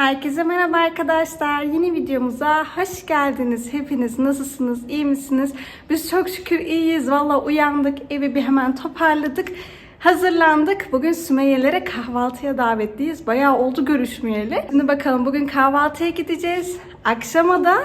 Herkese merhaba arkadaşlar. Yeni videomuza hoş geldiniz. Hepiniz nasılsınız? İyi misiniz? Biz çok şükür iyiyiz. Valla uyandık. Evi bir hemen toparladık. Hazırlandık. Bugün Sümeyye'lere kahvaltıya davetliyiz. Bayağı oldu görüşmeyeli. Şimdi bakalım bugün kahvaltıya gideceğiz. Akşama da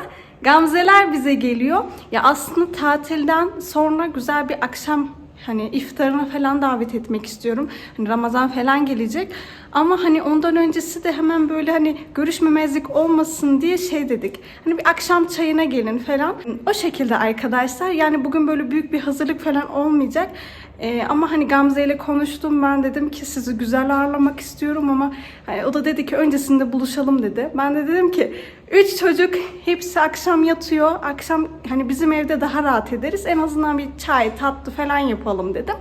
Gamzeler bize geliyor. Ya aslında tatilden sonra güzel bir akşam hani iftarına falan davet etmek istiyorum. Hani Ramazan falan gelecek. Ama hani ondan öncesi de hemen böyle hani görüşmemezlik olmasın diye şey dedik. Hani bir akşam çayına gelin falan. O şekilde arkadaşlar. Yani bugün böyle büyük bir hazırlık falan olmayacak. Ee, ama hani Gamze ile konuştum ben dedim ki sizi güzel ağırlamak istiyorum ama hani o da dedi ki öncesinde buluşalım dedi. Ben de dedim ki üç çocuk hepsi akşam yatıyor. Akşam hani bizim evde daha rahat ederiz. En azından bir çay tatlı falan yapalım dedim.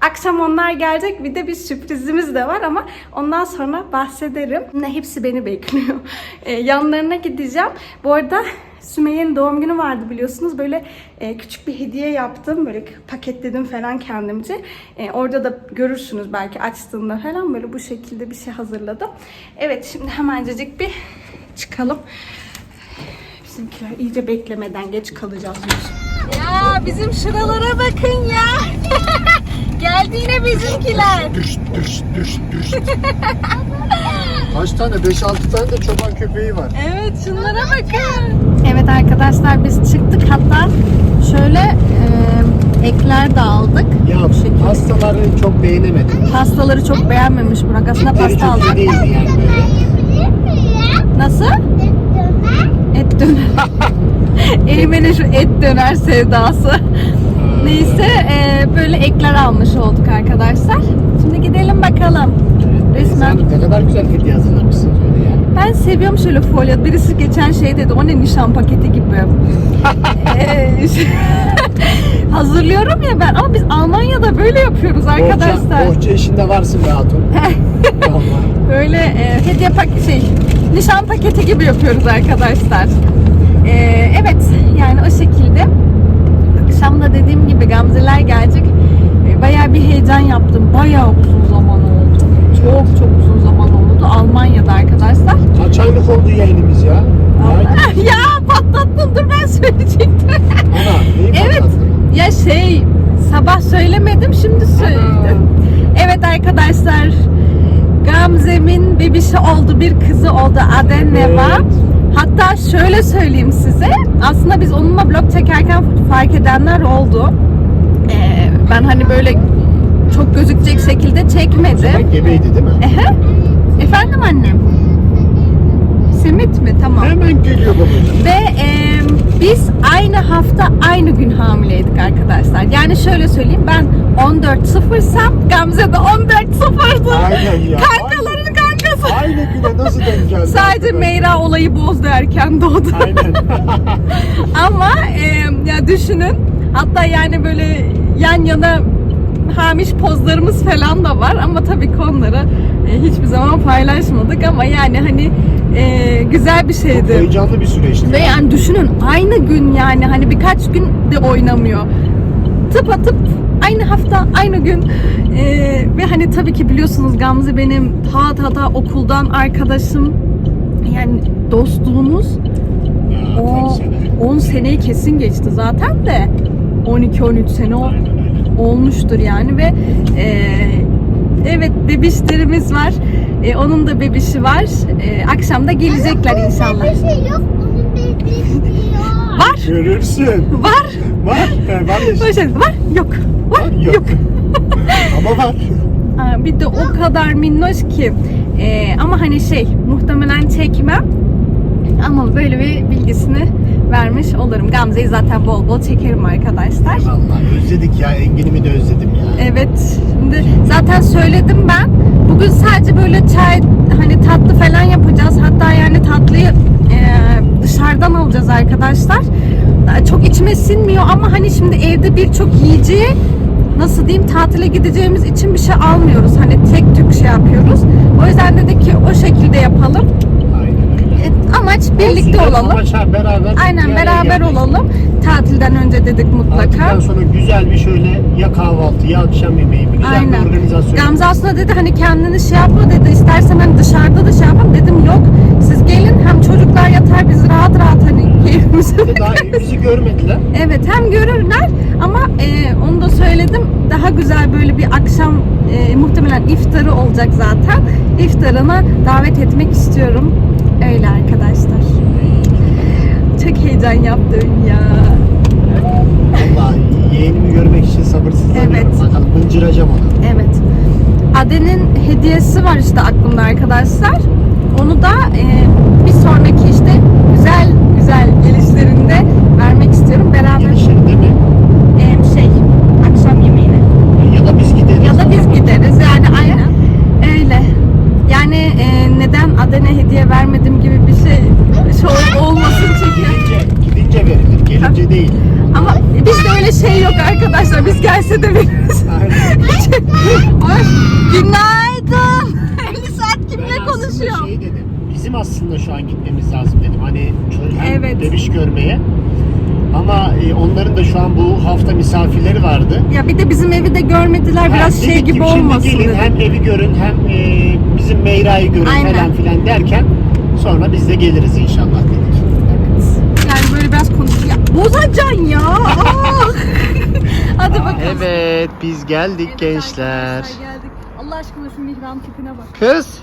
Akşam onlar gelecek bir de bir sürprizimiz de var ama ondan sonra bahsederim. Yine hepsi beni bekliyor. Ee, yanlarına gideceğim. Bu arada Sümeyye'nin doğum günü vardı biliyorsunuz. Böyle e, küçük bir hediye yaptım. Böyle paketledim falan kendimce. E, orada da görürsünüz belki açtığımda falan böyle bu şekilde bir şey hazırladım. Evet şimdi hemencecik bir çıkalım. Bizimkiler iyice beklemeden geç kalacağız. Ya bizim şuralara bakın ya. Geldi yine bizimkiler. Düş, düş, düş, düş. Kaç tane? 5-6 tane de çoban köpeği var. Evet şunlara bakın. Evet arkadaşlar biz çıktık hatta şöyle e, ekler de aldık. Ya pastaları çok beğenemedim. Pastaları çok beğenmemiş Burak. Aslında Etleri pasta çok iyi aldık. değildi yani böyle. Nasıl? Et döner. Eymen'e şu et döner sevdası. Neyse e, böyle ekler almış olduk arkadaşlar. Şimdi gidelim bakalım. Resmen. Sen ne kadar güzel hediye hazırlamışsın şöyle ya. Ben seviyorum şöyle folyo. Birisi geçen şey dedi. O ne nişan paketi gibi. Ee, Hazırlıyorum ya ben ama biz Almanya'da böyle yapıyoruz arkadaşlar. Bohça, bohça işinde varsın be hatun. Böyle e, hediye pak şey nişan paketi gibi yapıyoruz arkadaşlar. E, evet yani o şekilde. Akşam da dediğim gibi Gamzeler gelecek. E, bayağı bir heyecan yaptım. Bayağı oldu. Çok çok uzun zaman oldu. Almanya'da arkadaşlar. Kaç aylık oldu yayınımız ya? Ay, ya patlattın dur ben söyleyecektim. Ana, neyi evet. patlattın? Ya şey sabah söylemedim şimdi söyledim. Evet arkadaşlar Gamze'min bebişi oldu bir kızı oldu Aden Neva. Evet. Hatta şöyle söyleyeyim size aslında biz onunla vlog çekerken fark edenler oldu. Ee, ben hani böyle çok gözükecek şekilde çekmedim. Bak gebeydi değil mi? Ehe. Efendim annem? Simit mi? Tamam. Hemen geliyor babacığım. Ve e, biz aynı hafta aynı gün hamileydik arkadaşlar. Yani şöyle söyleyeyim ben 14.0'sam Gamze de 14.0'dı. Aynen ya. Kankaların kankası. Aynı güne nasıl denk geldi? Sadece? Meyra olayı bozdu erken doğdu. Aynen. Ama e, ya düşünün hatta yani böyle yan yana hamiş pozlarımız falan da var ama tabii ki onları e, hiçbir zaman paylaşmadık ama yani hani e, güzel bir Çok şeydi. heyecanlı bir süreçti. Ve yani düşünün aynı gün yani hani birkaç gün de oynamıyor. Tıp atıp aynı hafta aynı gün Ee, ve hani tabii ki biliyorsunuz Gamze benim ta ta ta okuldan arkadaşım yani dostluğumuz Ya, o kaç sene? 10 seneyi kesin geçti zaten de 12-13 sene o Aynen. Olmuştur yani ve e, evet bebişlerimiz var. E, onun da bebişi var. E, akşam da gelecekler inşallah. Bir şey yok. Bunun bir yok. Var. Görürsün. Var. Var. Var şey, var. Yok. Var. Var, Yok. yok. Ama var. Ha, bir de o kadar minnoş ki. E, ama hani şey muhtemelen çekmem. Ama böyle bir bilgisini vermiş olurum. Gamze'yi zaten bol bol çekerim arkadaşlar. Vallahi özledik ya. Enginimi de özledim ya. Evet. Şimdi zaten söyledim ben. Bugün sadece böyle çay hani tatlı falan yapacağız. Hatta yani tatlıyı e, dışarıdan alacağız arkadaşlar. Çok içime sinmiyor ama hani şimdi evde birçok yiyeceği nasıl diyeyim tatile gideceğimiz için bir şey almıyoruz. Hani tek tük şey yapıyoruz. O yüzden dedik ki o şekilde yapalım. E, Amaç birlikte Olsun, olalım. Ama şa- beraber Aynen beraber olalım. Tatilden önce dedik mutlaka. Artıktan sonra güzel bir şöyle ya kahvaltı ya akşam yemeği bir güzel Aynen. bir organizasyon. Gamze aslında dedi hani kendini şey yapma dedi. İstersen hani dışarıda da şey yapalım. Dedim yok. Siz evimizi. Daha evimizi görmediler. Evet hem görürler ama e, onu da söyledim daha güzel böyle bir akşam e, muhtemelen iftarı olacak zaten. İftarına davet etmek istiyorum. Öyle arkadaşlar. Çok heyecan yaptım ya. Vallahi yeğenimi görmek için sabırsızlanıyorum. Evet. Bakalım mıncıracağım onu. Evet. Ade'nin hediyesi var işte aklımda arkadaşlar. Onu da e, bir sonraki işte güzel güzel gelişlerinde vermek istiyorum. Beraber Gelişinde mi? e, şey akşam yemeğine. Ya da biz gideriz. Ya da biz gideriz yani aynen. Öyle. Yani e, neden Adene hediye vermedim gibi bir şey, şey olmasın çünkü. Gidince, gidince verilir. Gelince değil. Ama bizde öyle şey yok arkadaşlar. Biz gelse de veririz. Aynen. Ay, Günaydın. 50 saat kimle Ben aslında konuşuyorum? Şey dedim. Bizim aslında şu an gitmemiz lazım dedim. Hani çocuk Evet. bebiş görmeye. Ama e, onların da şu an bu hafta misafirleri vardı. Ya bir de bizim evi de görmediler. Biraz şey gibi şimdi olmasın gelin, dedim. hem evi görün hem e, bizim Meyra'yı görün Aynen. falan filan derken sonra biz de geliriz inşallah dedik. Evet. Yani böyle biraz konuş. Ya bozacaksın ya. Ah! Hadi bakalım. Evet biz geldik gençler. Geldik. Allah aşkına şu Mihran tipine bak. Kız.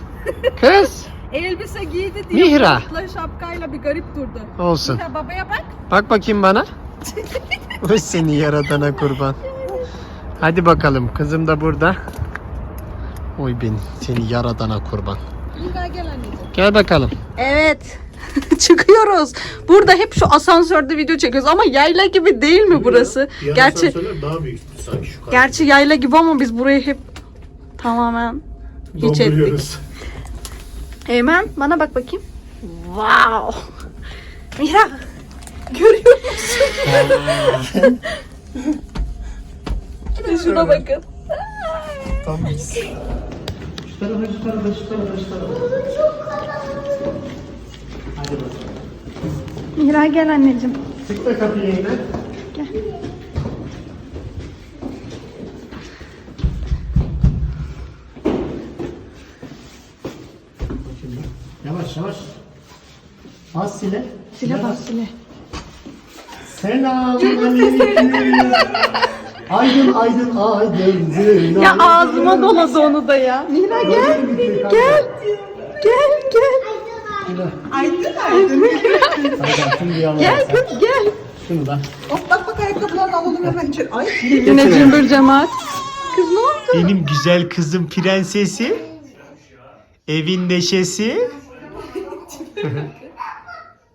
Kız. Elbise giydi diye Mihra. şapkayla bir garip durdu. Olsun. Mihra babaya bak. Bak bakayım bana. O seni yaradana kurban. Hadi bakalım kızım da burada. Oy benim seni yaradana kurban. Mihra gel anneciğim. Gel bakalım. Evet. Çıkıyoruz. Burada hep şu asansörde video çekiyoruz ama yayla gibi değil mi burası? Gerçi daha büyük sanki şu gerçi yayla gibi ama biz burayı hep tamamen hiç ettik. Eymen bana bak bakayım. Wow. Mihra görüyor musun? Şuna bakın. Tam biz. Şu tarafa şu tarafa şu tarafa şu tarafa. Hadi bakalım. Mihra gel anneciğim. Sık da kapıyı yine. Yavaş yavaş. Bas sile. Sile bas sile. Selamünaleyküm. aydın aydın aydın. Ya ağzıma doladı onu da ya. Mihra gel. Gel. Gel gel. Aydın aydın. Şimdi yalan. Gel kız gel. Şunu da. Hop bak bak ayakkabılarını alalım hemen içeri. Ay. Yine cümbür cemaat. Kız ne oldu? Benim güzel kızım prensesi. Evin neşesi.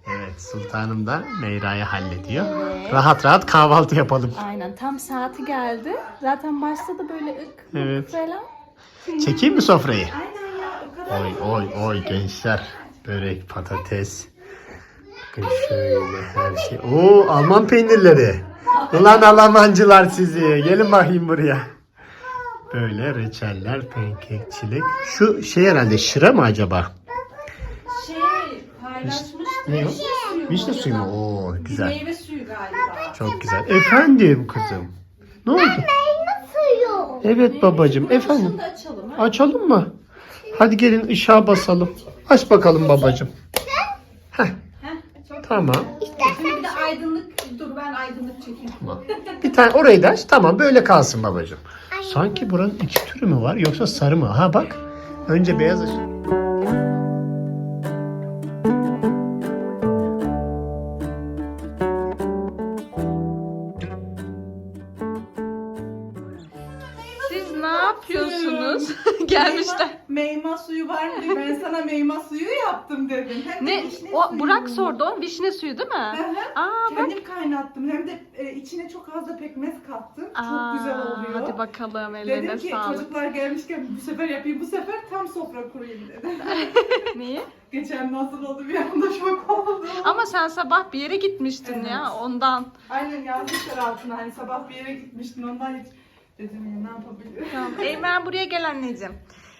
Evet sultanım da Meyra'yı hallediyor. Rahat rahat kahvaltı yapalım. Aynen tam saati geldi. Zaten başladı böyle ık Evet. falan. Çekeyim mi sofrayı? Oy oy oy gençler. Börek, patates. Bakın şöyle her şey. Oo Alman peynirleri. Ulan Almancılar sizi. Gelin bakayım buraya. Böyle reçeller, pankek, çilek. Şu şey herhalde şıra mı acaba? Şey Ne o? Vişne suyu mu? Oo güzel. meyve suyu galiba. Çok güzel. Efendim kızım. Ne oldu? Suyu. Evet babacığım. Efendim. açalım ha. Açalım mı? Hadi gelin ışığa basalım. Aç bakalım babacığım. Heh, Çok tamam. Şimdi bir de aydınlık dur ben aydınlık çekeyim. Tamam. Bir tane orayı da aç. Tamam böyle kalsın babacığım. Sanki buranın iki türü mü var yoksa sarı mı? Ha bak. Önce beyaz ışık. Yapıyorsunuz? Gelmişler. Meyma suyu var mı? diye Ben sana meyma suyu yaptım dedim. Hem de Ne? vişne O suyu. Burak sordu o vişne suyu değil mi? Hı hı. Aa bak. Kendim kaynattım. Hem de e, içine çok az da pekmez kattım. Aa, çok güzel oluyor. Hadi bakalım ellerine Dedim ki sağlık. çocuklar gelmişken bu sefer yapayım. Bu sefer tam sofra kurayım dedim. Niye? Geçen nasıl oldu bir anda şok oldum. Ama sen sabah bir yere gitmiştin ya ondan. Aynen yazmışlar altına hani sabah bir yere gitmiştin ondan hiç dedim ne yapabilirim. Buraya gel anneciğim.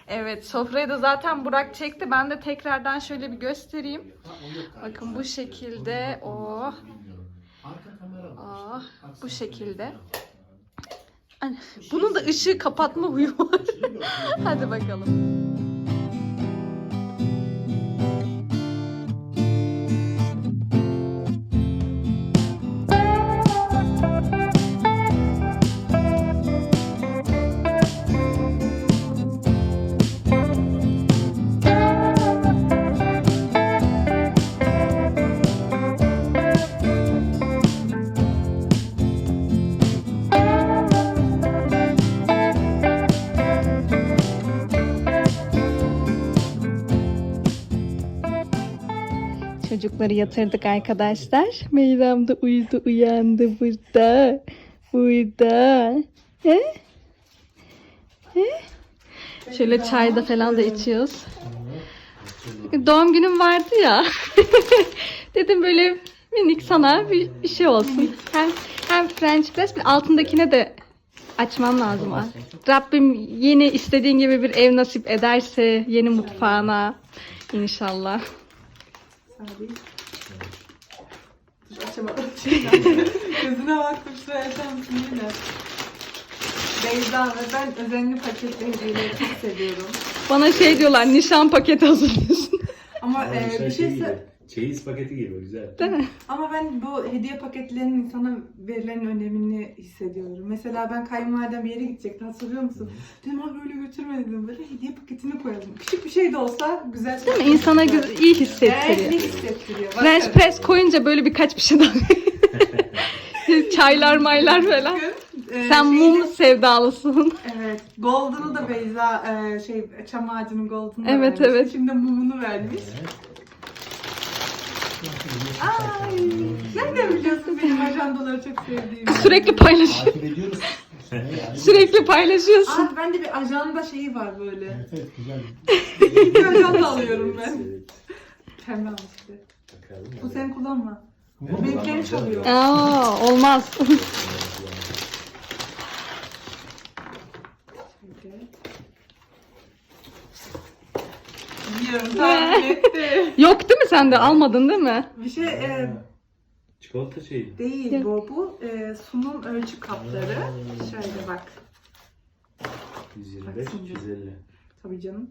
Evet sofrayı da zaten Burak çekti. Ben de tekrardan şöyle bir göstereyim. Bakın bu şekilde. Oh. Oh. Bu şekilde. Bunun da ışığı kapatma huyu var. Hadi bakalım. Çocukları yatırdık arkadaşlar. Meyrem de uyudu uyandı burada. Burada. He? He? Şöyle çayda falan da içiyoruz. Doğum günüm vardı ya. Dedim böyle minik sana bir şey olsun. Hem, hem French press bir altındakine de açmam lazım. ha. Rabbim yeni istediğin gibi bir ev nasip ederse yeni mutfağına inşallah. Sadi. Dur açamadım. Gözüne baktım şuraya açar mısın yine? Beyza ve ben özenli paketli hediyeleri çok seviyorum. Bana şey diyorlar nişan paketi hazırlıyorsun. Ama e, bir şey gibi. sö- Çeyiz paketi gibi güzel. Değil mi? ama ben bu hediye paketlerinin insana verilen önemini hissediyorum. Mesela ben kayınvalidem bir yere gidecekti hatırlıyor musun? Dedim abi böyle götürme dedim. Böyle hediye paketine koyalım. Küçük bir şey de olsa güzel. Değil mi? İnsana güzel. iyi Evet, hissettiriyor. ne hissettiriyor. French Bakın. press koyunca böyle birkaç bir şey daha. Çaylar maylar falan. Bakın, e, Sen şeyde- mum sevdalısın. Evet. Golden'ı da Beyza e, şey çam ağacının Golden'ı Evet, vermiş. evet. Şimdi mumunu vermiş. Ay, sen de biliyorsun benim ajandaları çok sevdiğimi. Sürekli paylaşıyor. Takip ediyoruz. Sürekli paylaşıyorsun. Aa, bende bir ajanda şeyi var böyle. Evet evet güzel. bir ajanda alıyorum ben. Evet. Almıştı. Bakalım. Bu sen kullanma. Benimkileri çalıyor. Aa, olmaz. Biliyorum tahmin etti. Yok mi sende? Almadın değil mi? Bir şey e, Çikolata şeyi. değil bu. Bu e, sunum ölçü kapları. Şöyle bak. 125, Bak şimdi. 150. Tabii canım.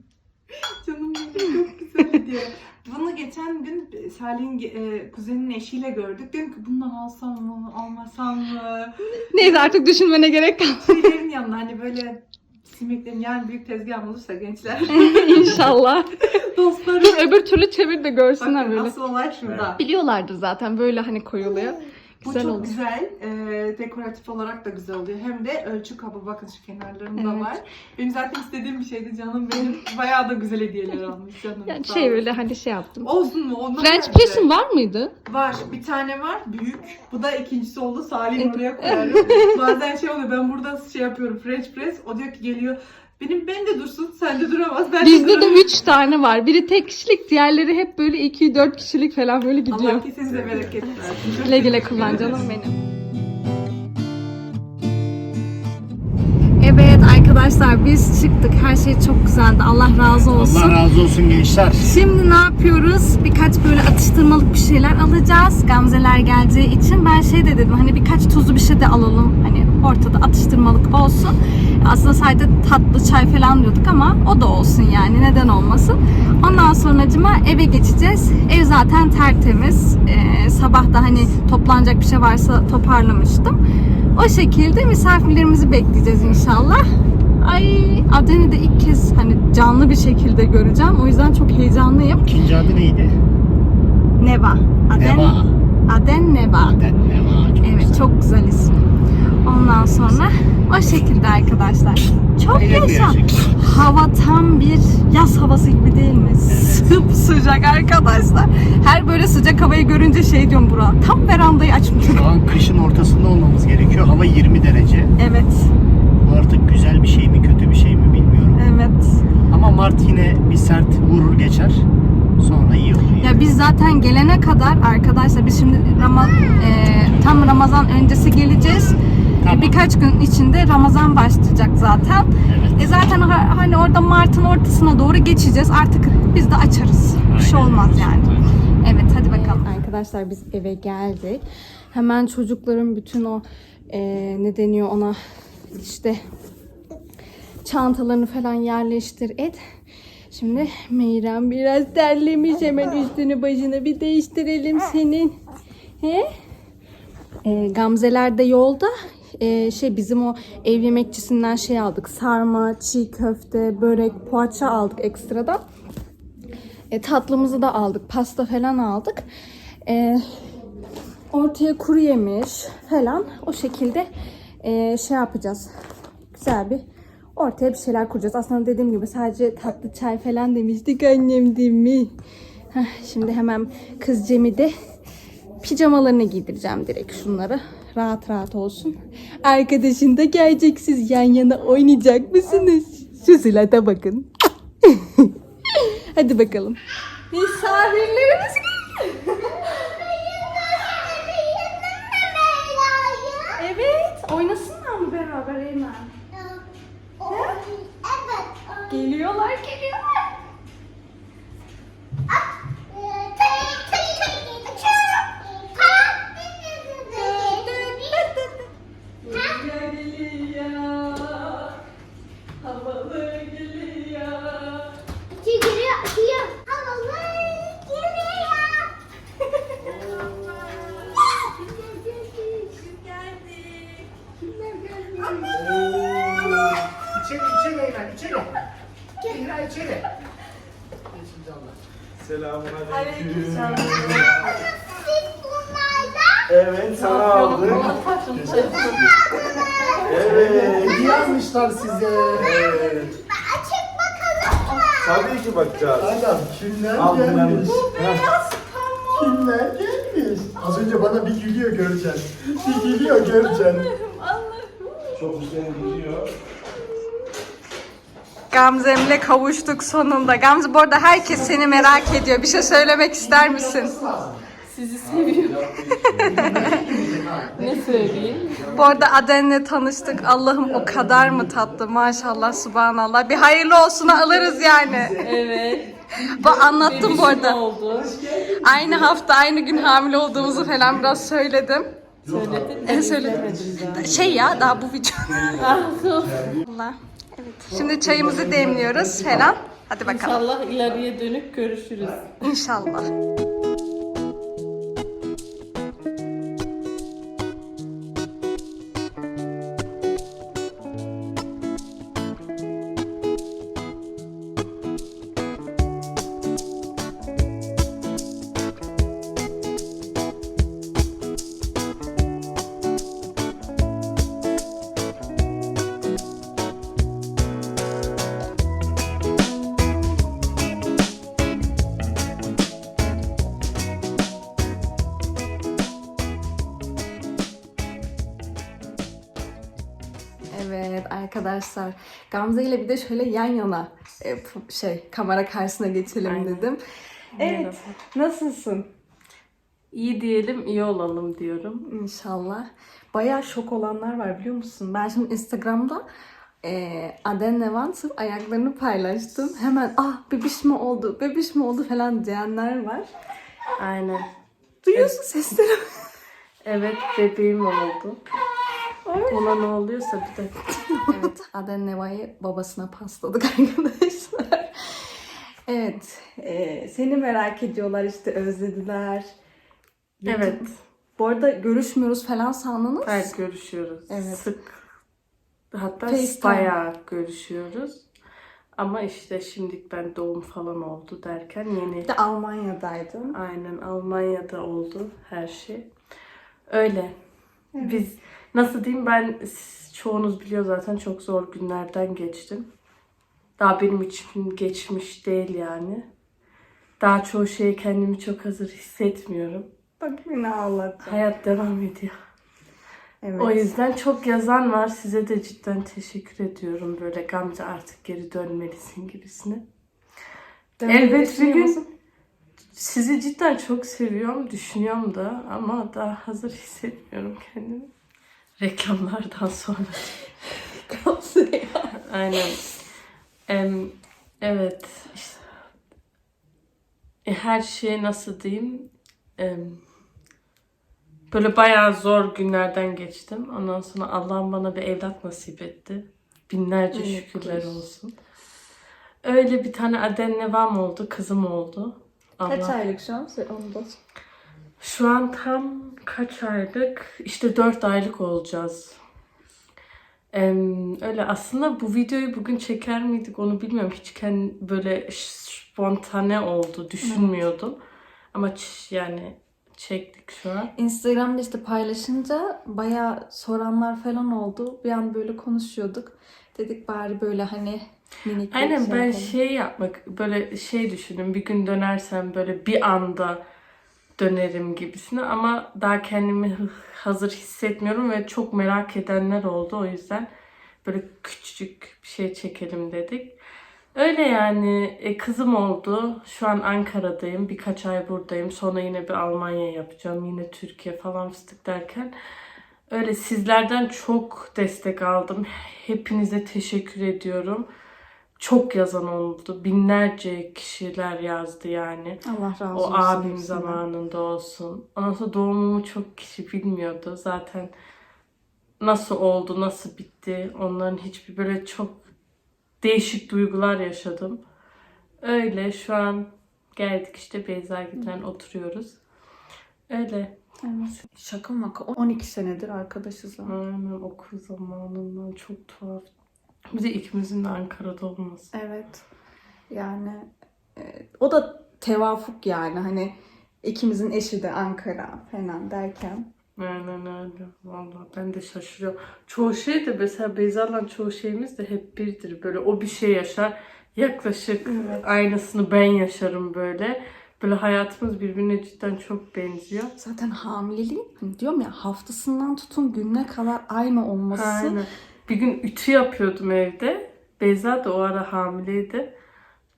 Canım benim çok güzel diye. Bunu geçen gün Salih'in e, kuzeninin eşiyle gördük. Dedim ki bundan alsam mı, almasam mı? Neyse artık düşünmene gerek kalmadı. Şeylerin yanına hani böyle simiklerin yani büyük tezgah olursa gençler. İnşallah. Dostlarım. Öbür türlü çevir de görsünler Bakın böyle. asıl olay şurada. Biliyorlardır zaten böyle hani koyuluyor. Bu Güzel çok olur. güzel. E, dekoratif olarak da güzel oluyor. Hem de ölçü kabı bakın şu kenarlarında Evet. var. Benim zaten istediğim bir şeydi canım benim. Bayağı da güzel hediyeler almış canım. Yani Sağ şey böyle hani şey yaptım. Olsun mu? Ondan French press'in var mıydı? Var. Bir tane var. Büyük. Bu da ikincisi oldu. Salih'in Evet. oraya koyarım. Bazen şey oluyor. Ben burada şey yapıyorum. French press. O diyor ki geliyor. Benim ben de dursun. Sen de duramaz. Ben Bizde de duramam." 3 tane var. Biri tek kişilik, diğerleri hep böyle 2-4 kişilik falan böyle gidiyor. Allah kesinize bereket versin. Güle güle kullan canım benim. Arkadaşlar biz çıktık. Her şey çok güzeldi. Allah razı olsun. Allah razı olsun gençler. Şimdi ne yapıyoruz? Birkaç böyle atıştırmalık bir şeyler alacağız. Gamzeler geleceği için. Ben şey de dedim hani birkaç tuzlu bir şey de alalım. Hani ortada atıştırmalık olsun. Aslında sadece tatlı çay falan diyorduk ama o da olsun yani neden olmasın. Ondan sonracıma eve geçeceğiz. Ev zaten tertemiz. Ee, sabah da hani toplanacak bir şey varsa toparlamıştım. O şekilde misafirlerimizi bekleyeceğiz inşallah. Ay Aden'i de ilk kez hani canlı bir şekilde göreceğim. O yüzden çok heyecanlıyım. İkinci adı neydi? Neva. Aden, Neva. Aden Neva. Aden Neva. Çok Evet güzel. çok güzel isim. Ondan sonra o şekilde arkadaşlar. Çok yaşa. Hava tam bir yaz havası gibi değil mi? Sıp sıcak arkadaşlar. Her böyle sıcak havayı görünce şey diyorum Burak. Tam verandayı açmış. Şu an kışın ortasında olmamız gerekiyor. Hava 20 derece. Evet. Artık güzel bir şey mi kötü bir şey mi bilmiyorum. Evet. Ama Mart yine bir sert vurur geçer. Sonra iyi olur. Ya biz zaten gelene kadar arkadaşlar biz şimdi Rama, e, tam Ramazan öncesi geleceğiz. Tamam. Birkaç gün içinde Ramazan başlayacak zaten. Evet. E zaten ha- hani orada Mart'ın ortasına doğru geçeceğiz. Artık biz de açarız. Bir şey Aynen. olmaz yani. Evet hadi bakalım. Arkadaşlar biz eve geldik. Hemen çocukların bütün o e, ne deniyor ona işte çantalarını falan yerleştir et. Şimdi Meyrem biraz terlemiş. Hemen üstünü başını bir değiştirelim senin. He? E, Gamzeler de yolda. E, şey bizim o ev yemekçisinden şey aldık. Sarma, çiğ köfte, börek, poğaça aldık ekstradan. E, tatlımızı da aldık. Pasta falan aldık. E, ortaya kuru yemiş falan. O şekilde e, şey yapacağız. Güzel bir ortaya bir şeyler kuracağız. Aslında dediğim gibi sadece tatlı çay falan demiştik annem değil mi? Heh, şimdi hemen kız Cem'i de pijamalarını giydireceğim direkt şunları. Rahat rahat olsun. Arkadaşın da gelecek siz yan yana oynayacak mısınız? Şu silata bakın. Hadi bakalım. Misafirlerimiz Evet. Hediye yazmışlar size. Evet. Tabii ki bakacağız. Adam kimler Al gelmiş? bunları. Kimler gelmiş? Az önce bana bir gülüyor göreceksin. Bir gülüyor göreceksin. Çok güzel gidiyor. Gamze'mle kavuştuk sonunda. Gamze bu arada herkes seni merak ediyor. Bir şey söylemek ister misin? Ne söyleyeyim? Bu arada Aden'le tanıştık. Allah'ım o kadar mı tatlı maşallah subhanallah. Bir hayırlı olsun alırız yani. Evet. Bu anlattım bu arada. oldu? Aynı hafta aynı gün hamile olduğumuzu falan biraz söyledim. Söyledin mi? söyledim. Şey ya daha bu video. Ah, Allah. Evet. Şimdi çayımızı demliyoruz falan. Hadi bakalım. İnşallah ileriye dönük görüşürüz. İnşallah. Gamze ile bir de şöyle yan yana e, şey kamera karşısına geçelim Aynen. dedim. Evet. Nasılsın? İyi diyelim, iyi olalım diyorum. İnşallah. Bayağı şok olanlar var biliyor musun? Ben şimdi Instagram'da e, Aden Nevan sırf ayaklarını paylaştım. Hemen ah bebiş mi oldu, bebiş mi oldu falan diyenler var. Aynen. Duyuyorsun sesleri. Evet, bebeğim oldu. Ona ne oluyorsa bir dakika. Evet, Aden Neva'yı babasına pasladık arkadaşlar. Evet, e, seni merak ediyorlar işte özlediler. Evet. Bu arada görüşmüyoruz falan sandınız. Evet, görüşüyoruz. Evet. Sık. Hatta FaceTime. bayağı görüşüyoruz. Ama işte şimdilik ben doğum falan oldu derken yeni de Almanya'daydın. Aynen Almanya'da oldu her şey. Öyle. Biz nasıl diyeyim ben çoğunuz biliyor zaten çok zor günlerden geçtim. Daha benim için geçmiş değil yani. Daha çoğu şeye kendimi çok hazır hissetmiyorum. Bak yine ağlattı. Hayat devam ediyor. Evet. O yüzden çok yazan var. Size de cidden teşekkür ediyorum. Böyle Gamze artık geri dönmelisin gibisine. Dönmeyi Elbet bir gün musun? sizi cidden çok seviyorum, düşünüyorum da ama daha hazır hissetmiyorum kendimi. Reklamlardan sonra. Aynen. Em, evet. işte, e, her şey nasıl diyeyim? Em, böyle bayağı zor günlerden geçtim. Ondan sonra Allah'ım bana bir evlat nasip etti. Binlerce Evet, şükürler kız. olsun. Öyle bir tane Aden Nevam oldu, kızım oldu. Kaç Allah- aylık şu an? Onu da. Şu an tam kaç aylık? İşte 4 aylık olacağız. Em, öyle aslında bu videoyu bugün çeker miydik onu bilmiyorum. Hiç kendi böyle spontane oldu. Düşünmüyordum. Ama ç- yani çektik şu an. Instagram'da işte paylaşınca bayağı soranlar falan oldu. Bir an böyle konuşuyorduk. Dedik bari böyle hani Minik bir Aynen şey ben yapalım. şey yapmak böyle şey düşündüm bir gün dönersem böyle bir anda dönerim gibisine ama daha kendimi hazır hissetmiyorum ve çok merak edenler oldu o yüzden böyle küçücük bir şey çekelim dedik. Öyle yani e, kızım oldu. Şu an Ankara'dayım. Birkaç ay buradayım. Sonra yine bir Almanya yapacağım. Yine Türkiye falan fıstık derken. Öyle sizlerden çok destek aldım. Hepinize teşekkür ediyorum. Çok yazan oldu. Binlerce kişiler yazdı yani. Allah razı O olsun. abim hepsinden. zamanında olsun. Ondan sonra doğumumu çok kişi bilmiyordu. Zaten nasıl oldu, nasıl bitti onların hiçbir böyle çok değişik duygular yaşadım. Öyle şu an geldik işte Beyza giden oturuyoruz. Öyle. Evet. Şaka maka 12 senedir arkadaşız. Aynen okul zamanından çok tuhaf. Bir de ikimizin de Ankara'da olması. Evet. Yani e, o da tevafuk yani hani ikimizin eşi de Ankara falan derken. Aynen öyle. Vallahi ben de şaşırıyorum. Çoğu şey de mesela Beyza'la çoğu şeyimiz de hep birdir. Böyle o bir şey yaşar. Yaklaşık Evet. aynısını ben yaşarım böyle. Böyle hayatımız birbirine cidden çok benziyor. Zaten hamileliğin hani diyorum ya haftasından tutun gününe kadar aynı olması. Aynen. Bir gün ütü yapıyordum evde. Beyza da o ara hamileydi.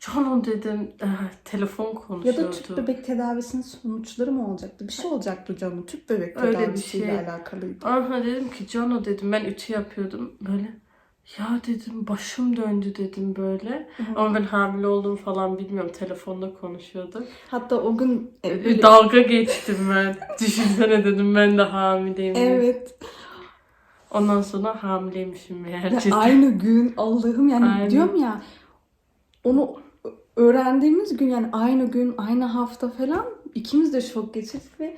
Canım dedim eh, telefon Ya konuşuyordu. da tüp bebek tedavisinin sonuçları mı olacaktı? Bir şey olacaktı canım. Tüp bebek Öyle bir tedavisiyle şey. alakalıydı. Aha dedim ki Cano dedim ben ütü yapıyordum böyle. Ya dedim başım döndü dedim böyle. Ama ben hamile olduğumu falan bilmiyorum. Telefonda konuşuyorduk. Hatta o gün e, Bir böyle- dalga geçtim ben. Düşünsene dedim ben de hamileyim. diye. Ondan sonra hamileymişim meğer Ya aynı gün Allah'ım yani Aynen. diyorum ya onu öğrendiğimiz gün yani aynı gün aynı hafta falan ikimiz de şok geçirdik ve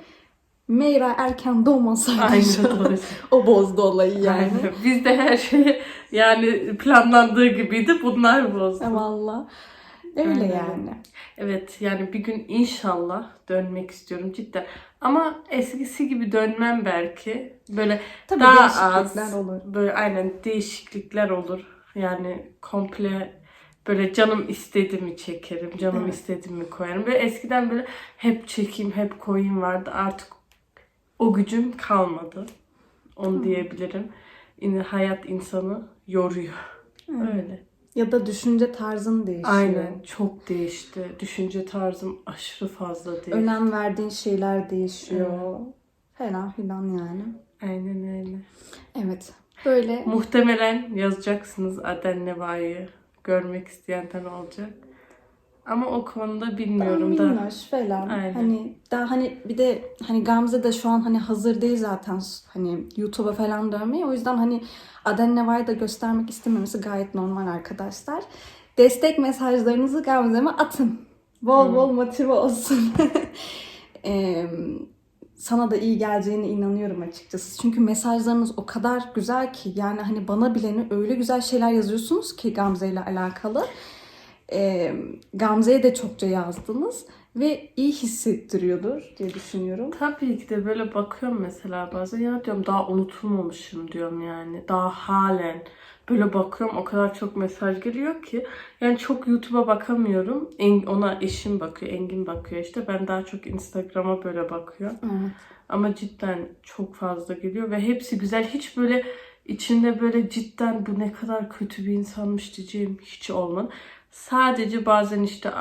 Meyra erken doğmasaydı o bozdu olayı yani. Aynen. Bizde her şey yani planlandığı gibiydi. Bunlar bozdu. E, Valla öyle Aynen. yani. Evet yani bir gün inşallah dönmek istiyorum cidden. Ama eskisi gibi dönmem belki. Böyle Tabii daha az olur. böyle aynen değişiklikler olur. Yani komple böyle canım istedi mi çekerim, canım Evet. istedi mi koyarım. Böyle eskiden böyle hep çekeyim, hep koyayım vardı. Artık o gücüm kalmadı. Onu diyebilirim. Yine hayat insanı yoruyor. Öyle. Ya da düşünce tarzın değişiyor. Aynen çok değişti. Düşünce tarzım aşırı fazla değişti. Önem verdiğin şeyler değişiyor. Falan filan yani. Aynen öyle. Evet. Böyle Muhtemelen yazacaksınız Aden Neva'yı görmek isteyenler olacak. Ama o konuda bilmiyorum da. minnoş falan. Aynen. Hani daha hani bir de hani Gamze de şu an hani hazır değil zaten hani YouTube'a falan dönmeye. O yüzden hani Aden Neva'yı da göstermek istememesi gayet normal arkadaşlar. Destek mesajlarınızı Gamze'me atın. Bol bol motive olsun. Eee, sana da iyi geleceğine inanıyorum açıkçası. Çünkü mesajlarınız o kadar güzel ki yani hani bana bileni öyle güzel şeyler yazıyorsunuz ki Gamze ile alakalı. Ee, Gamze'ye de çokça yazdınız ve iyi hissettiriyordur diye düşünüyorum. Tabii ki de böyle bakıyorum mesela bazen ya diyorum daha unutulmamışım diyorum yani. Daha halen böyle bakıyorum o kadar çok mesaj geliyor ki. Yani çok YouTube'a bakamıyorum. En- Ona eşim bakıyor, Engin bakıyor işte. Ben daha çok Instagram'a böyle bakıyorum. Evet. Ama cidden çok fazla geliyor ve hepsi güzel. Hiç böyle içinde böyle cidden bu ne kadar kötü bir insanmış diyeceğim hiç olmadı. Sadece bazen işte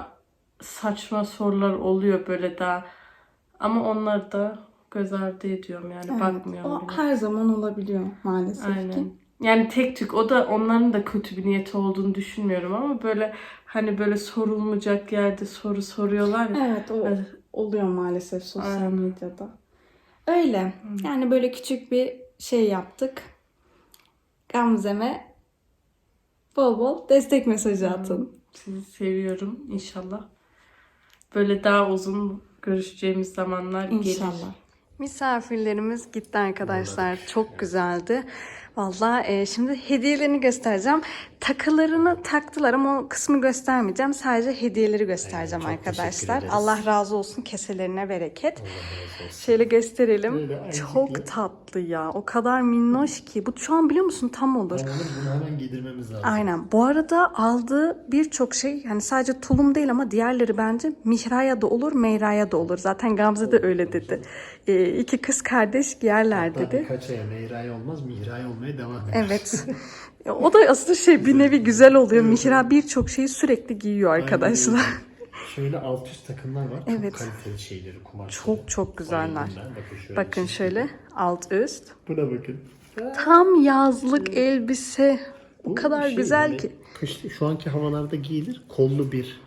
saçma sorular oluyor böyle daha. Ama onlar da göz ardı ediyorum yani Evet, bakmıyorum o bile. her zaman olabiliyor maalesef ki. Aynen. Yani tek tük o da onların da kötü bir niyeti olduğunu düşünmüyorum ama böyle hani böyle sorulmayacak yerde soru soruyorlar ya. Evet o Evet. oluyor maalesef sosyal Aynen. medyada. Öyle. Yani böyle küçük bir şey yaptık. Gamze'me bol bol destek mesajı atın. Sizi seviyorum inşallah. Böyle daha uzun görüşeceğimiz zamanlar gelir. İnşallah. Misafirlerimiz gitti arkadaşlar. Çok güzeldi. Vallahi e, şimdi hediyelerini göstereceğim. Takılarını taktılar ama o kısmı göstermeyeceğim. Sadece hediyeleri göstereceğim teşekkür arkadaşlar. Allah razı olsun keselerine bereket. Şöyle gösterelim. Böyle. Çok tatlı ya. O kadar minnoş ki. Bu şu an biliyor musun tam olur. Bunu hemen giydirmemiz lazım. Aynen. Bu arada aldığı birçok şey yani sadece tulum değil ama diğerleri bence Mihra'ya da olur, Meyra'ya da olur. Zaten Gamze de öyle dedi. Ee, iki kız kardeş giyerler Hatta dedi. birkaç aya Meyra'ya olmaz, Mihra'ya olmaya devam eder. Evet. O da aslında şey bir nevi güzel oluyor. Mihra birçok şeyi sürekli giyiyor arkadaşlar. öyle. Şöyle alt üst takımlar var. Evet. Çok kaliteli şeyleri, kumaşları. Çok çok güzeller. Bakın şöyle. Bakın şöyle alt üst. Buna bakın. Tam yazlık elbise. O Bu kadar şey güzel böyle ki. Kışlı şu anki havalarda giyilir. Kollu bir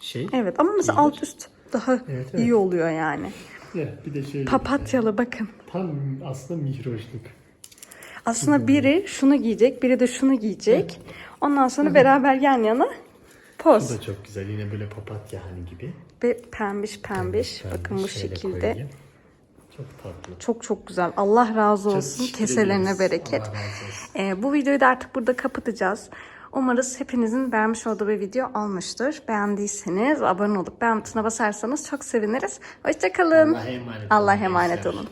şey. Evet ama mesela alt üst daha Evet, evet. iyi oluyor yani. Ya, bir de şöyle. Papatyalı bakın. Tam aslında mihroşluk. Aslında biri şunu giyecek, biri de şunu giyecek. Ondan sonra beraber yan yana Bu poz. da çok güzel. Yine böyle papatya hani gibi. Ve pembiş pembiş. Pembiş, Bakın bu şöyle şekilde. koyayım. Çok tatlı. Çok çok güzel. Allah razı olsun. teşekkür Keselerine ederiz. bereket. Allah razı olsun. Ee, bu videoyu da artık burada kapatacağız. Umarız hepinizin beğenmiş olduğu bir video olmuştur. Beğendiyseniz abone olup beğen butonuna basarsanız çok seviniriz. Hoşçakalın. Allah'a emanet olun Allah'a emanet olun.